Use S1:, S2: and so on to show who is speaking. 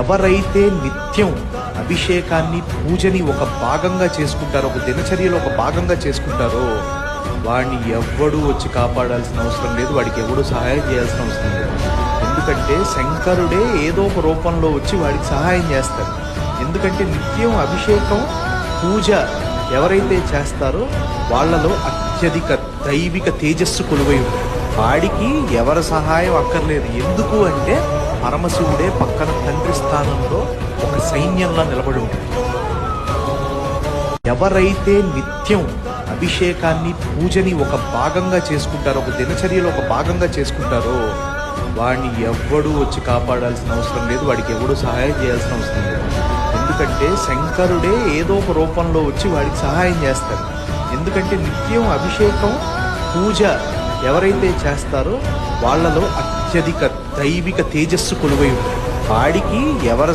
S1: ఎవరైతే నిత్యం అభిషేకాన్ని పూజని ఒక భాగంగా చేసుకుంటారో ఒక దినచర్యలో ఒక భాగంగా చేసుకుంటారో వాడిని ఎవ్వడూ వచ్చి కాపాడాల్సిన అవసరం లేదు వాడికి ఎవడు సహాయం చేయాల్సిన అవసరం లేదు. ఎందుకంటే శంకరుడే ఏదో ఒక రూపంలో వచ్చి వాడికి సహాయం చేస్తారు ఎందుకంటే నిత్యం అభిషేకం పూజ ఎవరైతే చేస్తారో వాళ్ళలో అత్యధిక దైవిక తేజస్సు కొలువై ఉంటుంది. వాడికి ఎవరి సహాయం అక్కర్లేదు. ఎందుకు అంటే పరమశివుడే పక్కన తండ్రి స్థానంలో ఒక సైన్యంలా నిలబడి ఉంటుంది ఎవరైతే నిత్యం అభిషేకాన్ని పూజని ఒక భాగంగా చేసుకుంటారో ఒక దినచర్యలో ఒక భాగంగా చేసుకుంటారో వాడిని ఎవ్వడూ వచ్చి కాపాడాల్సిన అవసరం లేదు. వాడికి ఎవడు సహాయం చేయాల్సిన అవసరం లేదు. ఎందుకంటే శంకరుడే ఏదో ఒక రూపంలో వచ్చి వాడికి సహాయం చేస్తారు ఎందుకంటే నిత్యం అభిషేకం పూజ ఎవరైతే చేస్తారో వాళ్ళలో అత్యధిక దైవిక తేజస్సు కొలువై ఉంటుంది. వాడికి ఎవరి